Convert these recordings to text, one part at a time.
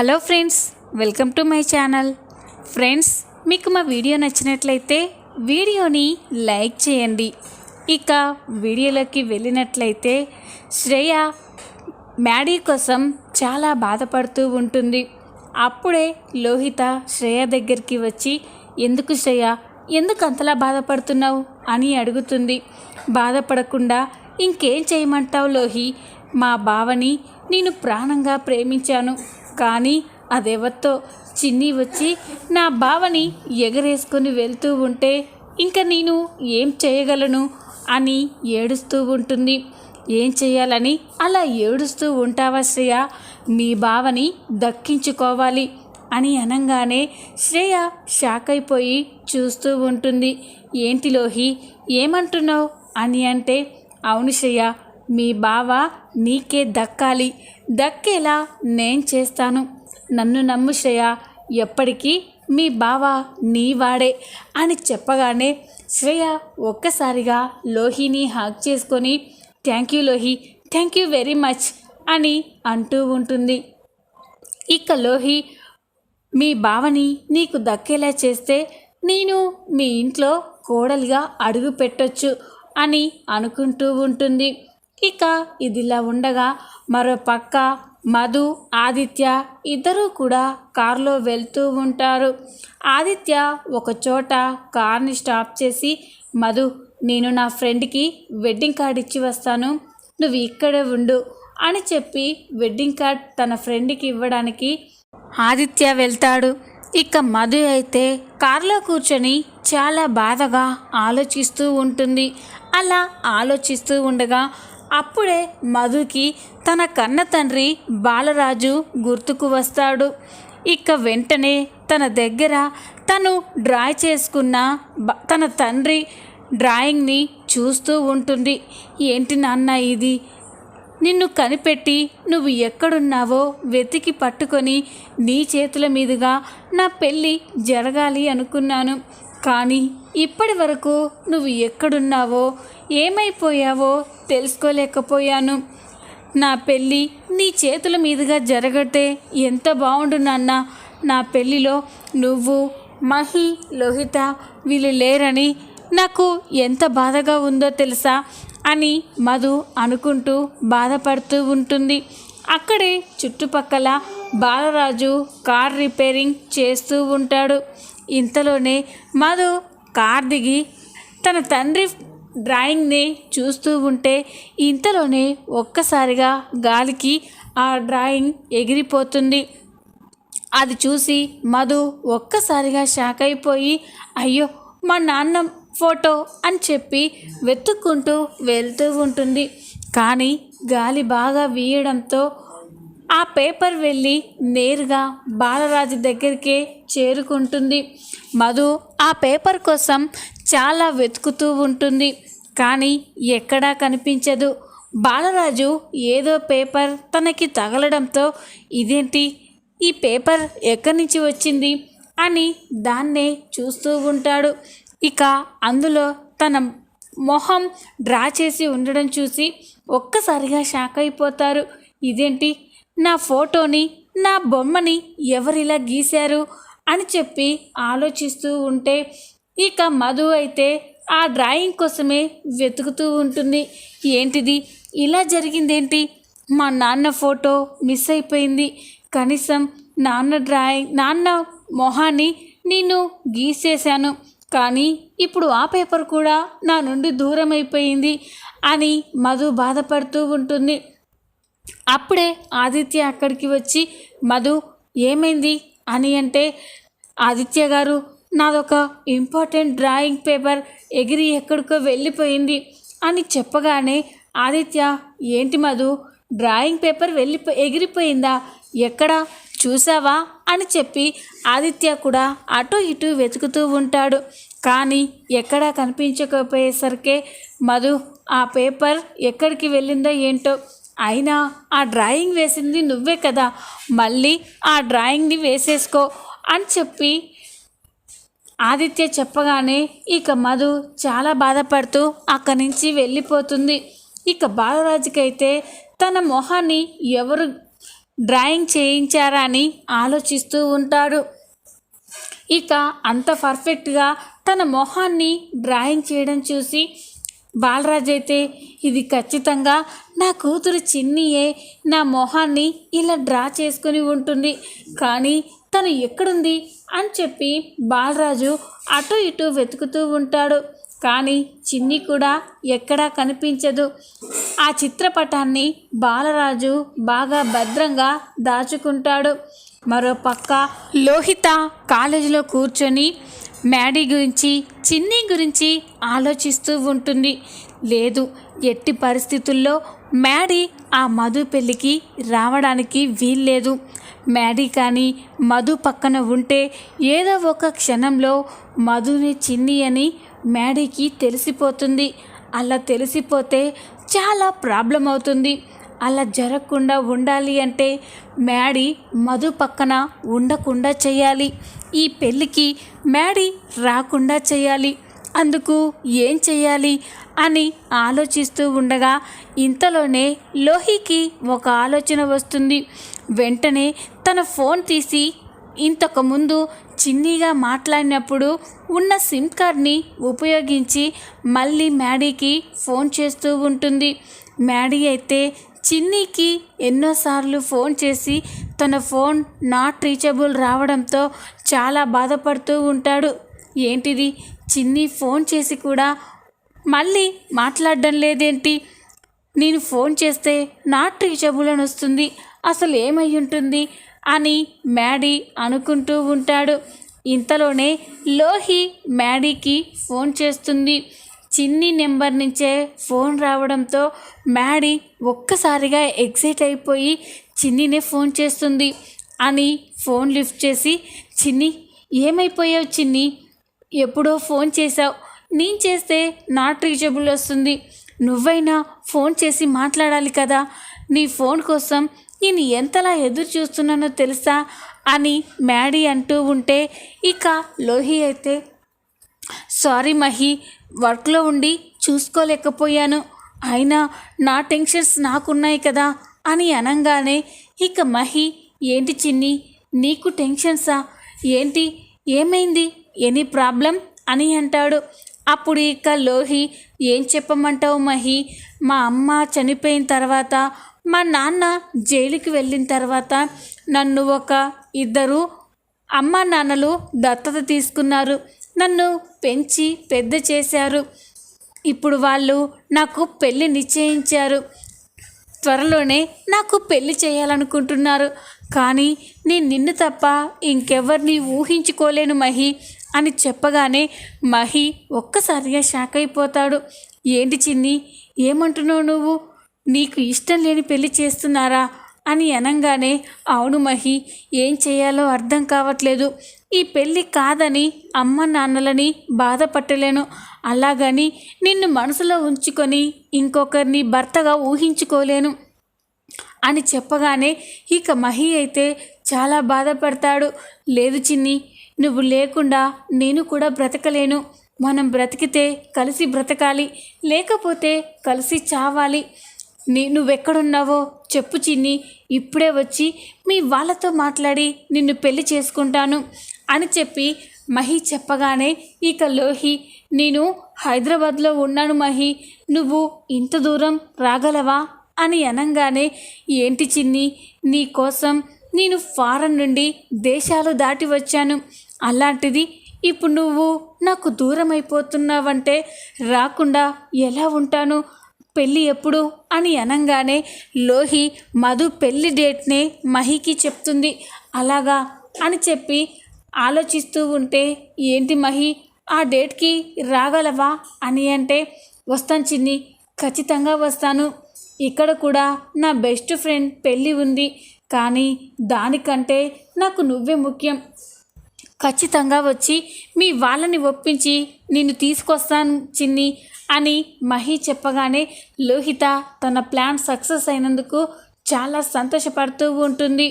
Hello friends welcome to my channel. Friends మీకు మా video నచ్చినట్లయితే వీడియోని లైక్ చేయండి. ఇక వీడియోలోకి వెళ్ళినట్లయితే శ్రేయ మ్యాడీ కోసం చాలా బాధపడుతూ ఉంటుంది. అప్పుడే లోహిత శ్రేయ దగ్గరికి వచ్చి ఎందుకు శ్రేయ ఎందుకు అంతలా బాధపడుతున్నావు? అని అడుగుతుంది. బాధపడకుండా ఇంకేం చేయమంటావు లోహి? మా బావని నేను ప్రాణంగా ప్రేమించాను. కానీ అదేవత్తో చిన్ని వచ్చి నా బావని ఎగరేసుకొని వెళ్తూ ఉంటే ఇంకా నేను ఏం చేయగలను అని ఏడుస్తూ ఉంటుంది. ఏం చేయాలని అలా ఏడుస్తూ ఉంటావా శ్రేయ? మీ బావని దక్కించుకోవాలి అని అనగానే శ్రేయ షాక్ అయిపోయి చూస్తూ ఉంటుంది. ఏంటి లోహి? ఏమంటున్నావు? అని అంటే అవును శ్రేయ మీ బావ నీకే దక్కాలి. దక్కేలా నేను చేస్తాను. నన్ను నమ్ము శ్రేయ ఎప్పటికీ మీ బావ నీవాడే అని చెప్పగానే శ్రేయ ఒక్కసారిగా లోహిని హాక్ చేసుకొని thank you Lohi thank you very much అని అంటూ ఉంటుంది. ఇక లోహి మీ బావని నీకు దక్కేలా చేస్తే నేను మీ ఇంట్లో కోడలిగా అడుగు పెట్టొచ్చు అని అనుకుంటూ ఉంటుంది. ఇక ఇదిలా ఉండగా మరో పక్క మధు ఆదిత్య ఇద్దరూ కూడా కారులో వెళ్తూ ఉంటారు. ఆదిత్య ఒక చోట కార్ని స్టాప్ చేసి మధు నేను నా ఫ్రెండ్కి వెడ్డింగ్ కార్డ్ ఇచ్చి వస్తాను. నువ్వు ఇక్కడే ఉండు అని చెప్పి వెడ్డింగ్ కార్డ్ తన ఫ్రెండ్కి ఇవ్వడానికి ఆదిత్య వెళ్తాడు. ఇక మధు అయితే కారులో కూర్చొని చాలా బాధగా ఆలోచిస్తూ ఉంటుంది. అలా ఆలోచిస్తూ ఉండగా అప్పుడే మధుకి తన కన్న తండ్రి బాలరాజు గుర్తుకు వస్తాడు. ఇక వెంటనే తన దగ్గర తను డ్రా చేసుకున్న తన తండ్రి డ్రాయింగ్ని చూస్తూ ఉంటుంది. ఏంటి నాన్న ఇది? నిన్ను కనిపెట్టి నువ్వు ఎక్కడున్నావో వెతికి పట్టుకొని నీ చేతుల మీదుగా నా పెళ్ళి జరగాలి అనుకున్నాను. కానీ ఇప్పటి వరకు నువ్వు ఎక్కడున్నావో ఏమైపోయావో తెలుసుకోలేకపోయాను. నా పెళ్ళి నీ చేతుల మీదుగా జరగటే ఎంత బాగుండు నాన్న. నా పెళ్ళిలో నువ్వు మహి లోహిత వీళ్ళు లేరని నాకు ఎంత బాధగా ఉందో తెలుసా అని మధు అనుకుంటూ బాధపడుతూ ఉంటుంది. అక్కడే చుట్టుపక్కల బాలరాజు కార్ రిపేరింగ్ చేస్తూ ఉంటాడు. ఇంతలోనే మధు కార్ దిగి తన తండ్రి డ్రాయింగ్ని చూస్తూ ఉంటే ఇంతలోనే ఒక్కసారిగా గాలికి ఆ డ్రాయింగ్ ఎగిరిపోతుంది. అది చూసి మధు ఒక్కసారిగా షాక్ అయిపోయి అయ్యో మా నాన్న ఫోటో అని చెప్పి వెతుక్కుంటూ వెళ్తూ ఉంటుంది. కానీ గాలి బాగా వీయడంతో ఆ పేపర్ వెళ్ళి నేరుగా బాలరాజు దగ్గరికే చేరుకుంటుంది. మధు ఆ పేపర్ కోసం చాలా వెతుకుతూ ఉంటుంది. కానీ ఎక్కడా కనిపించదు. బాలరాజు ఏదో పేపర్ తనకి తగలడంతో ఇదేంటి? ఈ పేపర్ ఎక్కడి నుంచి వచ్చింది? అని దాన్నే చూస్తూ ఉంటాడు. ఇక అందులో తన మొహం డ్రా చేసి ఉండడం చూసి ఒక్కసారిగా షాక్ అయిపోతారు. ఇదేంటి? నా ఫోటోని నా బొమ్మని ఎవరిలా గీశారు అని చెప్పి ఆలోచిస్తూ ఉంటే ఇక మధు అయితే ఆ డ్రాయింగ్ కోసమే వెతుకుతూ ఉంటుంది. ఏంటిది? ఇలా జరిగిందేంటి? మా నాన్న ఫోటో మిస్ అయిపోయింది. కనీసం నాన్న డ్రాయింగ్ నాన్న మొహాన్ని నేను గీసేశాను. కానీ ఇప్పుడు ఆ పేపర్ కూడా నా నుండి దూరం అయిపోయింది అని మధు బాధపడుతూ ఉంటుంది. అప్పుడే ఆదిత్య అక్కడికి వచ్చి మధు ఏమైంది? అని అంటే ఆదిత్య గారు నాదొక ఇంపార్టెంట్ డ్రాయింగ్ పేపర్ ఎగిరి ఎక్కడికో వెళ్ళిపోయింది అని చెప్పగానే ఆదిత్య ఏంటి మధు? డ్రాయింగ్ పేపర్ వెళ్ళిపో ఎగిరిపోయిందా? ఎక్కడ? చూసావా? అని చెప్పి ఆదిత్య కూడా అటు ఇటు వెతుకుతూ ఉంటాడు. కానీ ఎక్కడా కనిపించకపోయేసరికే మధు ఆ పేపర్ ఎక్కడికి వెళ్ళిందో ఏంటో అయినా ఆ డ్రాయింగ్ వేసింది నువ్వే కదా. మళ్ళీ ఆ డ్రాయింగ్ని వేసేసుకో అని చెప్పి ఆదిత్య చెప్పగానే ఇక మధు చాలా బాధపడుతూ అక్కడి నుంచి వెళ్ళిపోతుంది. ఇక బాలరాజుకైతే తన మొహాన్ని ఎవరు డ్రాయింగ్ చేయించారా అని ఆలోచిస్తూ ఉంటాడు. ఇక అంత పర్ఫెక్ట్గా తన మొహాన్ని డ్రాయింగ్ చేయడం చూసి బాలరాజు అయితే ఇది ఖచ్చితంగా నా కూతురు చిన్నియే నా మొహాన్ని ఇలా డ్రా చేసుకుని ఉంటుంది. కానీ తను ఎక్కడుంది? అని చెప్పి బాలరాజు అటు ఇటు వెతుకుతూ ఉంటాడు. కానీ చిన్ని కూడా ఎక్కడా కనిపించదు. ఆ చిత్రపటాన్ని బాలరాజు బాగా భద్రంగా దాచుకుంటాడు. మరో పక్క లోహిత కాలేజీలో కూర్చొని మ్యాడీ గురించి చిన్ని గురించి ఆలోచిస్తూ ఉంటుంది. లేదు. ఎట్టి పరిస్థితుల్లో మ్యాడీ ఆ మధు పెళ్ళికి రావడానికి వీల్లేదు. మ్యాడీ కానీ మధు పక్కన ఉంటే ఏదో ఒక క్షణంలో మధుని చిన్ని అని మ్యాడీకి తెలిసిపోతుంది. అలా తెలిసిపోతే చాలా ప్రాబ్లం అవుతుంది. అలా జరగకుండా ఉండాలి అంటే మ్యాడీ మధు పక్కన ఉండకుండా చేయాలి. ఈ పెళ్ళికి మ్యాడీ రాకుండా చేయాలి. అందుకు ఏం చేయాలి అని ఆలోచిస్తూ ఉండగా ఇంతలోనే లోహికి ఒక ఆలోచన వస్తుంది. వెంటనే తన ఫోన్ తీసి ఇంతకుముందు చిన్నీగా మాట్లాడినప్పుడు ఉన్న సిమ్ కార్డ్ని ఉపయోగించి మళ్ళీ మ్యాడీకి ఫోన్ చేస్తూ ఉంటుంది. మ్యాడీ అయితే చిన్నీకి ఎన్నోసార్లు ఫోన్ చేసి తన ఫోన్ నాట్ రీచబుల్ రావడంతో చాలా బాధపడుతూ ఉంటాడు. ఏంటిది? చిన్ని ఫోన్ చేసి కూడా మళ్ళీ మాట్లాడడం లేదేంటి? నేను ఫోన్ చేస్తే నాట్ రీచబుల్ అని వస్తుంది అసలు ఏమై ఉంటుంది? అని మ్యాడీ అనుకుంటూ ఉంటాడు. ఇంతలోనే లోహి మ్యాడీకి ఫోన్ చేస్తుంది. చిన్ని నెంబర్ నుంచే ఫోన్ రావడంతో మ్యాడీ ఒక్కసారిగా ఎగ్జైట్ అయిపోయి చిన్నినే ఫోన్ చేస్తుంది అని ఫోన్ లిఫ్ట్ చేసి చిన్ని ఏమైపోయావు చిన్ని? ఎప్పుడో ఫోన్ చేశావు. నేను చేస్తే నాట్ రీచబుల్ వస్తుంది. నువ్వైనా ఫోన్ చేసి మాట్లాడాలి కదా. నీ ఫోన్ కోసం నేను ఎంతలా ఎదురు చూస్తున్నానో తెలుసా అని మ్యాడీ అంటూ ఉంటే ఇక లోహి అయితే సారీ మహి వర్క్లో ఉండి చూసుకోలేకపోయాను. అయినా నా టెన్షన్స్ నాకున్నాయి కదా అని అనగానే ఇక మహి ఏంటి చిన్ని నీకు టెన్షన్సా? ఏంటి ఏమైంది? ఎనీ ప్రాబ్లం అని అంటాడు. అప్పుడు ఇక లోహి ఏం చెప్పమంటావు మహి? మా అమ్మ చనిపోయిన తర్వాత మా నాన్న జైలుకి వెళ్ళిన తర్వాత నన్ను ఒక ఇద్దరు అమ్మ నాన్నలు దత్తత తీసుకున్నారు. నన్ను పెంచి పెద్ద చేశారు. ఇప్పుడు వాళ్ళు నాకు పెళ్ళి నిశ్చయించారు. త్వరలోనే నాకు పెళ్ళి చేయాలనుకుంటున్నారు. కానీ నేను నిన్ను తప్ప ఇంకెవరిని ఊహించుకోలేను మహి. అని చెప్పగానే మహి ఒక్కసారిగా షాక్ అయిపోతాడు. ఏంటి చిన్ని ఏమంటున్నావు నువ్వు? నీకు ఇష్టం లేని పెళ్ళి చేస్తున్నారా? అని అనగానే అవును మహి ఏం చేయాలో అర్థం కావట్లేదు. ఈ పెళ్ళి కాదని అమ్మ నాన్నలని బాధపట్టలేను. అలాగని నిన్ను మనసులో ఉంచుకొని ఇంకొకరిని భర్తగా ఊహించుకోలేను. అని చెప్పగానే ఇక మహి అయితే చాలా బాధపడతాడు. లేదు చిన్ని నువ్వు లేకుండా నేను కూడా బ్రతకలేను. మనం బ్రతికితే కలిసి బ్రతకాలి లేకపోతే కలిసి చావాలి. నీ నువ్వెక్కడున్నావో చెప్పు చిన్ని. ఇప్పుడే వచ్చి మీ వాళ్ళతో మాట్లాడి నిన్ను పెళ్ళి చేసుకుంటాను అని చెప్పి మహి చెప్పగానే ఇక లోహి నేను హైదరాబాద్లో ఉన్నాను మహి. నువ్వు ఇంత దూరం రాగలవా? అని అనగానే ఏంటి చిన్ని నీ కోసం నేను ఫారెన్ నుండి దేశాలు దాటి వచ్చాను. అలాంటిది ఇప్పుడు నువ్వు నాకు దూరం అయిపోతున్నావంటే రాకుండా ఎలా ఉంటాను? పెళ్ళి ఎప్పుడు? అని అనగానే లోహి మధు పెళ్ళి డేట్నే మహికి చెప్తుంది. అలాగా? అని చెప్పి ఆలోచిస్తూ ఉంటే ఏంటి మహి? ఆ డేట్కి రాగలవా? అని అంటే వస్తాను చిన్ని ఖచ్చితంగా వస్తాను. ఇక్కడ కూడా నా బెస్ట్ ఫ్రెండ్ పెళ్ళి ఉంది. కానీ దానికంటే నాకు నువ్వే ముఖ్యం. ఖచ్చితంగా వచ్చి మీ వాళ్ళని ఒప్పించి నిన్ను తీసుకొస్తాను చిన్ని అని మహి చెప్పగానే లోహిత తన ప్లాన్ సక్సెస్ అయినందుకు చాలా సంతోషపడుతూ ఉంటుంది.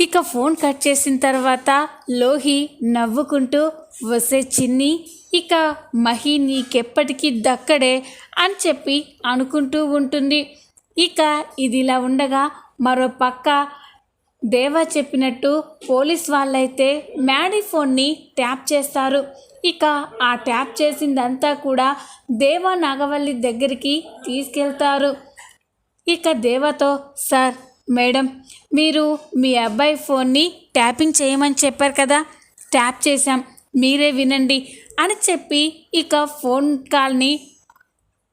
ఇక ఫోన్ కట్ చేసిన తర్వాత లోహి నవ్వుకుంటూ వసే చిన్ని ఇక మహి నీకెప్పటికీ దక్కడే అని చెప్పి అనుకుంటూ ఉంటుంది. ఇక ఇదిలా ఉండగా మరో పక్క దేవా చెప్పినట్టు పోలీస్ వాళ్ళైతే మ్యాడీ ఫోన్ని ట్యాప్ చేస్తారు. ఇక ఆ ట్యాప్ చేసిందంతా కూడా దేవా నాగవల్లి దగ్గరికి తీసుకెళ్తారు. ఇక దేవతో సార్ మేడం మీరు మీ అబ్బాయి ఫోన్ని ట్యాపింగ్ చేయమని చెప్పారు కదా ట్యాప్ చేశాం మీరే వినండి అని చెప్పి ఇక ఫోన్ కాల్ని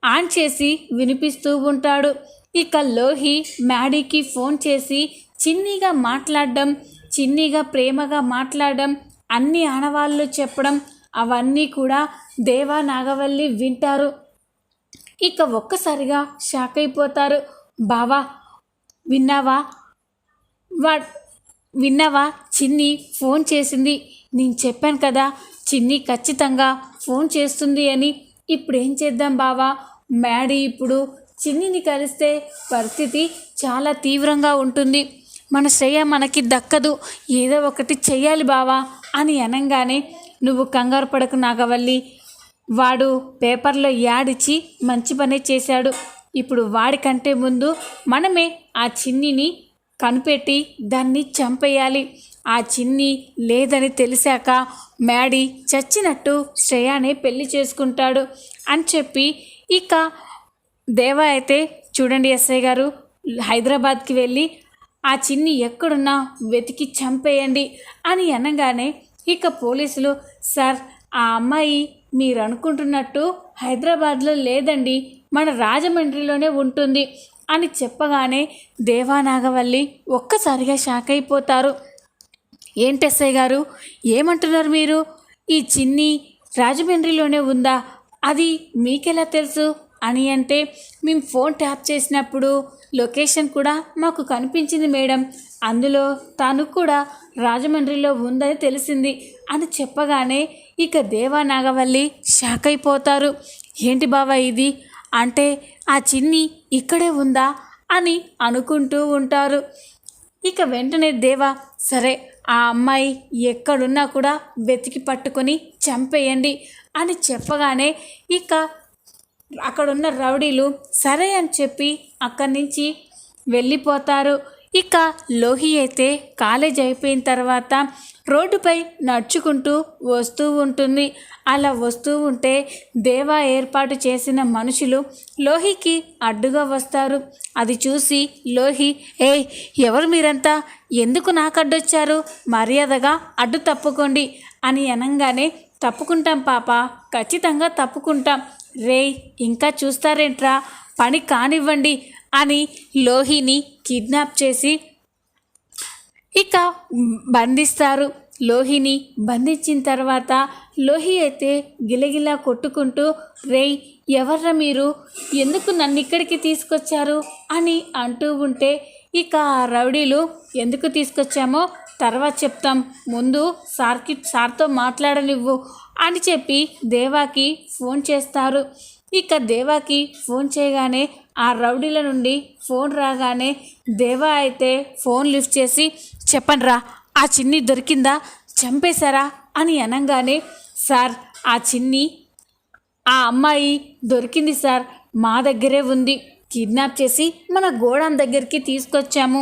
ఆన్ చేసి వినిపిస్తూ ఉంటాడు. ఇక లోహి మ్యాడీకి ఫోన్ చేసి చిన్నీగా మాట్లాడడం చిన్నీగా ప్రేమగా మాట్లాడడం అన్ని ఆనవాళ్ళు చెప్పడం అవన్నీ కూడా దేవా నాగవల్లి వింటారు. ఇక ఒక్కసారిగా షాక్ అయిపోతారు. బావా విన్నావా? వా విన్నావా? చిన్ని ఫోన్ చేసింది. నేను చెప్పాను కదా చిన్ని ఖచ్చితంగా ఫోన్ చేస్తుంది అని. ఇప్పుడు ఏం చేద్దాం బావా? మ్యాడీ ఇప్పుడు చిన్నిని కలిస్తే పరిస్థితి చాలా తీవ్రంగా ఉంటుంది. మన శ్రేయ మనకి దక్కదు. ఏదో ఒకటి చెయ్యాలి బావా అని అనగానే నువ్వు కంగారు పడకు నాగవల్లి. వాడు పేపర్లో యాడిచ్చి మంచి పనే చేశాడు. ఇప్పుడు వాడికంటే ముందు మనమే ఆ చిన్నిని కనిపెట్టి దాన్ని చంపేయాలి. ఆ చిన్ని లేదని తెలిసాక మ్యాడీ చచ్చినట్టు శ్రేయానే పెళ్ళి చేసుకుంటాడు అని చెప్పి ఇక దేవా అయితే చూడండి ఎస్ఐ గారు హైదరాబాద్కి వెళ్ళి ఆ చిన్ని ఎక్కడున్నా వెతికి చంపేయండి అని అనగానే ఇక పోలీసులు సార్ ఆ అమ్మాయి మీరు అనుకుంటున్నట్టు హైదరాబాద్లో లేదండి మన రాజమండ్రిలోనే ఉంటుంది అని చెప్పగానే దేవానాగవల్లి ఒక్కసారిగా షాక్ అయిపోతారు. ఏంటెస్ఐ గారు ఏమంటున్నారు మీరు? ఈ చిన్ని రాజమండ్రిలోనే ఉందా? అది మీకెలా తెలుసు? అని అంటే మేము ఫోన్ ట్యాప్ చేసినప్పుడు లొకేషన్ కూడా మాకు కనిపించింది మేడం. అందులో తను కూడా రాజమండ్రిలో ఉందని తెలిసింది. అని చెప్పగానే ఇక దేవా నాగవల్లి షాక్ అయిపోతారు. ఏంటి బావా ఇది? అంటే ఆ చిన్ని ఇక్కడే ఉందా? అని అనుకుంటూ ఉంటారు. ఇక వెంటనే దేవా సరే ఆ అమ్మాయి ఎక్కడున్నా కూడా వెతికి పట్టుకొని చంపేయండి అని చెప్పగానే ఇక అక్కడున్న రౌడీలు సరే అని చెప్పి అక్కడి నుంచి వెళ్ళిపోతారు. ఇక లోహి అయితే కాలేజ్ అయిపోయిన తర్వాత రోడ్డుపై నడుచుకుంటూ వస్తూ ఉంటుంది. అలా వస్తూ ఉంటే దేవా ఏర్పాటు చేసిన మనుషులు లోహికి అడ్డుగా వస్తారు. అది చూసి లోహి ఏ ఎవరు మీరంతా? ఎందుకు నాకు అడ్డొచ్చారు? మర్యాదగా అడ్డు తప్పుకోండి అని అనగానే తప్పుకుంటాం పాప ఖచ్చితంగా తప్పుకుంటాం. రేయ్ ఇంకా చూస్తారేంట్రా? పని కానివ్వండి అని లోహిని కిడ్నాప్ చేసి ఇక బంధిస్తారు. లోహిని బంధించిన తర్వాత లోహి అయితే గిలగిలా కొట్టుకుంటూ రేయ్ ఎవర్రా మీరు? ఎందుకు నన్ను ఇక్కడికి తీసుకొచ్చారు? అని అంటూ ఉంటే ఇక ఆ రౌడీలు ఎందుకు తీసుకొచ్చామో తర్వాత చెప్తాం ముందు సార్కి సార్తో మాట్లాడనివ్వు అని చెప్పి దేవాకి ఫోన్ చేస్తారు. ఇక దేవాకి ఫోన్ చేయగానే ఆ రౌడీల నుండి ఫోన్ రాగానే దేవా అయితే ఫోన్ లిఫ్ట్ చేసి చెప్పండిరా ఆ చిన్ని దొరికిందా? చంపేశారా? అని అనగానే సార్ ఆ చిన్ని ఆ అమ్మాయి దొరికింది సార్ మా దగ్గరే ఉంది. కిడ్నాప్ చేసి మన గోడాన్ దగ్గరికి తీసుకొచ్చాము.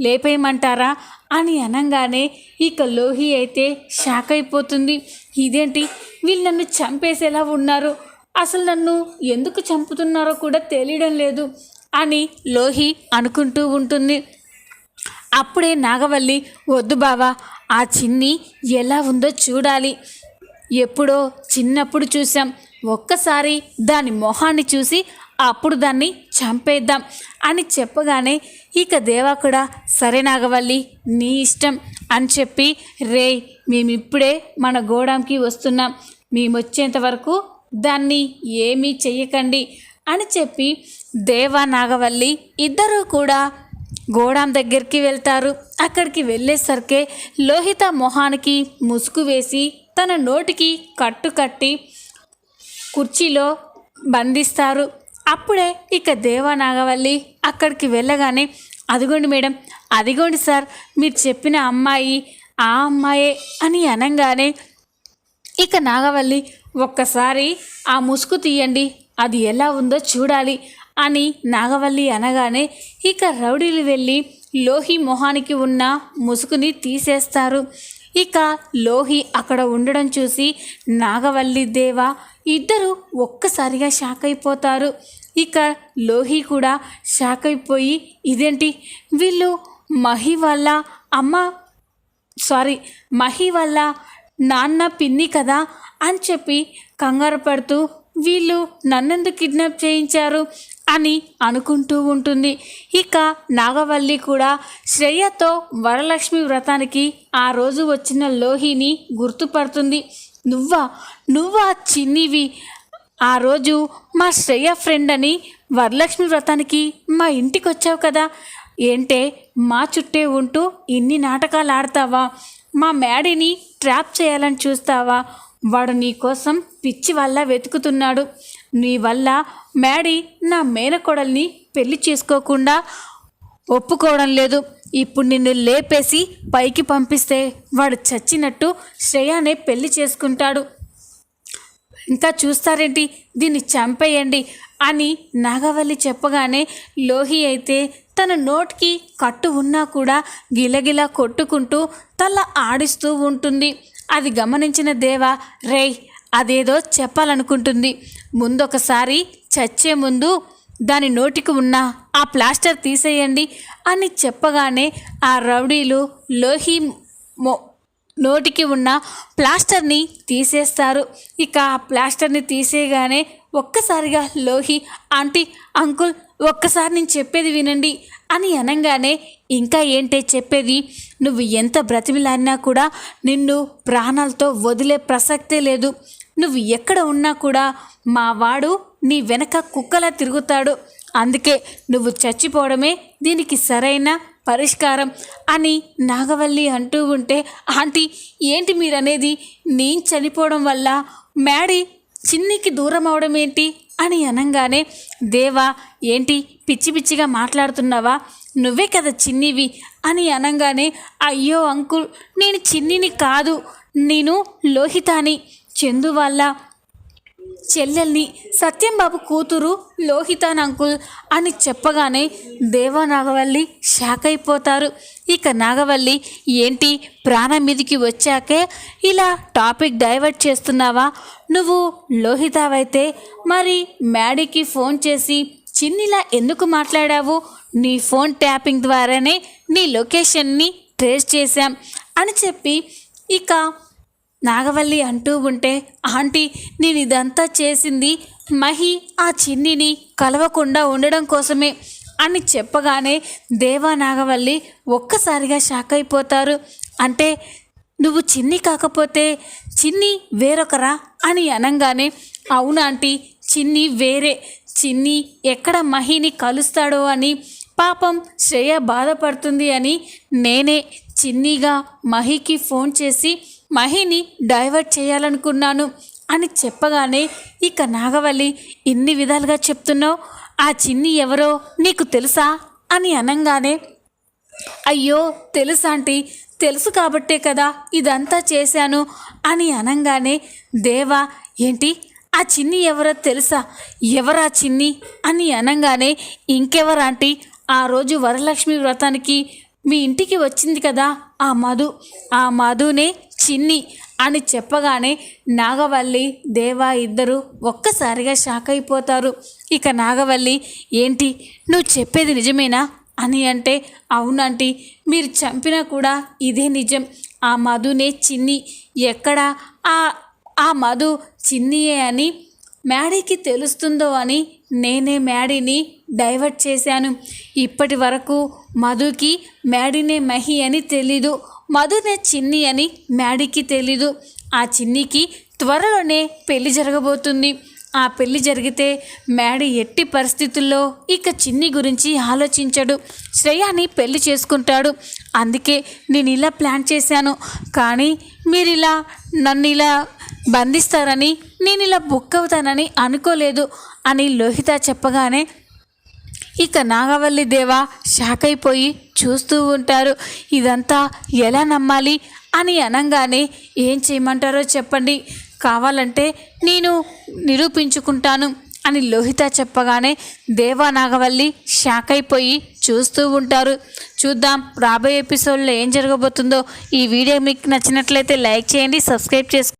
లేపేయమంటారా? అని అనగానే ఇక లోహి అయితే షాక్ అయిపోతుంది. ఇదేంటి? వీళ్ళు నన్ను చంపేసేలా ఉన్నారు. అసలు నన్ను ఎందుకు చంపుతున్నారో కూడా తెలియడం లేదు అని లోహి అనుకుంటూ ఉంటుంది. అప్పుడే నాగవల్లి వద్దు బావా ఆ చిన్ని ఎలా ఉందో చూడాలి. ఎప్పుడో చిన్నప్పుడు చూసాం ఒక్కసారి దాని మొహాన్ని చూసి అప్పుడు దాన్ని చంపేద్దాం అని చెప్పగానే ఇక దేవా కూడా సరే నాగవల్లి నీ ఇష్టం అని చెప్పి రే మేమిప్పుడే మన గోడాంకి వస్తున్నాం. మేమొచ్చేంత వరకు దాన్ని ఏమీ చెయ్యకండి అని చెప్పి దేవా నాగవల్లి ఇద్దరూ కూడా గోడాం దగ్గరికి వెళ్తారు. అక్కడికి వెళ్ళేసరికే లోహిత మొహానికి ముసుగు వేసి తన నోటికి కట్టు కట్టి కుర్చీలో బంధిస్తారు. అప్పుడే ఇక దేవా నాగవల్లి అక్కడికి వెళ్ళగానే అదిగోండి మేడం అదిగోండి సార్ మీరు చెప్పిన అమ్మాయి ఆ అమ్మాయే అని అనగానే ఇక నాగవల్లి ఒక్కసారి ఆ ముసుగు తీయండి అది ఎలా ఉందో చూడాలి అని నాగవల్లి అనగానే ఇక రౌడీలు వెళ్ళి లోహి మొహానికి ఉన్న ముసుగుని తీసేస్తారు. ఇక లోహి అక్కడ ఉండడం చూసి నాగవల్లి దేవ ఇద్దరు ఒక్కసారిగా షాక్ అయిపోతారు. ఇక లోహి కూడా షాక్ అయిపోయి ఇదేంటి? వీళ్ళు మహి వల్ల అమ్మ సారీ మహి వల్ల నాన్న పిన్ని కదా అని చెప్పి కంగారు పడుతూ వీళ్ళు నన్నెందుకు కిడ్నాప్ చేయించారు? అని అనుకుంటూ ఉంటుంది. ఇక నాగవల్లి కూడా శ్రేయతో వరలక్ష్మి వ్రతానికి ఆ రోజు వచ్చిన లోహిని గుర్తుపడుతుంది. నువ్వా నువ్వా చిన్నివి. ఆ రోజు మా శ్రేయ ఫ్రెండ్ అని వరలక్ష్మి వ్రతానికి మా ఇంటికి వచ్చావు కదా. ఏంటే మా చుట్టే ఉంటూ ఇన్ని నాటకాలు ఆడతావా? మా మ్యాడీని ట్రాప్ చేయాలని చూస్తావా? వాడు నీ కోసం పిచ్చి వల్ల వెతుకుతున్నాడు. నీ వల్ల మ్యాడీ నా మేనకోడల్ని పెళ్ళి చేసుకోకుండా ఒప్పుకోవడం లేదు. ఇప్పుడు నిన్ను లేపేసి పైకి పంపిస్తే వాడు చచ్చినట్టు శ్రేయానే పెళ్ళి చేసుకుంటాడు. ఇంకా చూస్తారేంటి? దీన్ని చంపేయండి అని నాగవల్లి చెప్పగానే లోహి అయితే తన నోటికి కట్టు ఉన్నా కూడా గిలగిలా కొట్టుకుంటూ తల ఆడిస్తూ ఉంటుంది. అది గమనించిన దేవ రేయ్ అదేదో చెప్పాలనుకుంటుంది. ముందొకసారి చచ్చే ముందు దాని నోటికి ఉన్న ఆ ప్లాస్టర్ తీసేయండి అని చెప్పగానే ఆ రౌడీలు లోహి మో నోటికి ఉన్న ప్లాస్టర్ని తీసేస్తారు. ఇక ఆ ప్లాస్టర్ని తీసేయగానే ఒక్కసారిగా లోహి ఆంటీ అంకుల్ ఒక్కసారి నేను చెప్పేది వినండి అని అనగానే ఇంకా ఏంటే చెప్పేది? నువ్వు ఎంత బ్రతిమిలాడినా కూడా నిన్ను ప్రాణాలతో వదిలే ప్రసక్తే లేదు. నువ్వు ఎక్కడ ఉన్నా కూడా మా వాడు నీ వెనక కుక్కలా తిరుగుతాడు. అందుకే నువ్వు చచ్చిపోవడమే దీనికి సరైన పరిష్కారం అని నాగవల్లి అంటూ ఉంటే ఆంటీ ఏంటి మీరనేది? నేను చనిపోవడం వల్ల మ్యాడీ చిన్నికి దూరం అవడం ఏంటి అని అనగానే దేవా ఏంటి పిచ్చి పిచ్చిగా మాట్లాడుతున్నావా? నువ్వే కదా చిన్నివి. అని అనగానే అయ్యో అంకుల్ నేను చిన్నిని కాదు. నేను లోహితాని. చందు వాళ్ళ చెల్లెల్ని సత్యంబాబు కూతురు లోహితాన్ అంకుల్ అని చెప్పగానే దేవ నాగవల్లి షాక్ అయిపోతారు. ఇక నాగవల్లి ఏంటి ప్రాణం మీదికి వచ్చాకే ఇలా టాపిక్ డైవర్ట్ చేస్తున్నావా? నువ్వు లోహితావైతే మరి మ్యాడీకి ఫోన్ చేసి చిన్నిలా ఎందుకు మాట్లాడావు? నీ ఫోన్ ట్యాపింగ్ ద్వారానే నీ లొకేషన్ని ట్రేస్ చేశాం అని చెప్పి ఇక నాగవల్లి అంటూ ఉంటే ఆంటీ నేను ఇదంతా చేసింది మహి ఆ చిన్నిని కలవకుండా ఉండడం కోసమే అని చెప్పగానే దేవా నాగవల్లి ఒక్కసారిగా షాక్ అయిపోతారు. అంటే నువ్వు చిన్ని కాకపోతే చిన్ని వేరొకరా? అని అనగానే అవునాంటీ ఆంటీ చిన్ని వేరే. చిన్ని ఎక్కడ మహిని కలుస్తాడో అని పాపం శ్రేయ బాధపడుతుంది అని నేనే చిన్నిగా మహికి ఫోన్ చేసి మహిని డైవర్ట్ చేయాలనుకున్నాను అని చెప్పగానే ఇక నాగవల్లి ఇన్ని విధాలుగా చెప్తున్నావు? ఆ చిన్ని ఎవరో నీకు తెలుసా? అని అనగానే అయ్యో తెలుసా ఆంటీ తెలుసు కాబట్టే కదా ఇదంతా చేశాను అని అనగానే దేవా ఏంటి? ఆ చిన్ని ఎవరో తెలుసా? ఎవరా చిన్ని? అని అనగానే ఇంకెవరాంటి ఆ రోజు వరలక్ష్మి వ్రతానికి మీ ఇంటికి వచ్చింది కదా ఆ మధు. ఆ మధునే చిన్ని అని చెప్పగానే నాగవల్లి దేవా ఇద్దరు ఒక్కసారిగా షాక్ అయిపోతారు. ఇక నాగవల్లి ఏంటి? నువ్వు చెప్పేది నిజమేనా? అని అంటే అవునంటీ మీరు చంపినా కూడా ఇదే నిజం. ఆ మధునే చిన్ని. ఎక్కడ? ఆ ఆ మధు చిన్నియే అని మ్యాడీకి తెలుస్తుందో అని నేనే మ్యాడీని డైవర్ట్ చేశాను. ఇప్పటి వరకు మధుకి మ్యాడీనే మహి అని తెలీదు. మధునే చిన్ని అని మ్యాడీకి తెలీదు. ఆ చిన్నికి త్వరలోనే పెళ్ళి జరగబోతుంది. ఆ పెళ్ళి జరిగితే మ్యాడీ ఎట్టి పరిస్థితుల్లో ఇక చిన్ని గురించి ఆలోచించడు. శ్రేయాని పెళ్ళి చేసుకుంటాడు. అందుకే నేను ఇలా ప్లాన్ చేశాను. కానీ మీరు ఇలా నన్ను ఇలా బంధిస్తారని నేను ఇలా బుక్ అవుతానని అనుకోలేదు అని లోహిత చెప్పగానే ఇక నాగవల్లి దేవ షాక్ అయిపోయి చూస్తూ ఉంటారు. ఇదంతా ఎలా నమ్మాలి అని అనగానే ఏం చేయమంటారో చెప్పండి. కావాలంటే నేను నిరూపించుకుంటాను అని లోహిత చెప్పగానే దేవా నాగవల్లి షాక్ అయిపోయి చూస్తూ ఉంటారు. చూద్దాం రాబోయే ఎపిసోడ్లో ఏం జరగబోతుందో. ఈ వీడియో మీకు నచ్చినట్లయితే లైక్ చేయండి సబ్స్క్రైబ్ చేసుకోండి.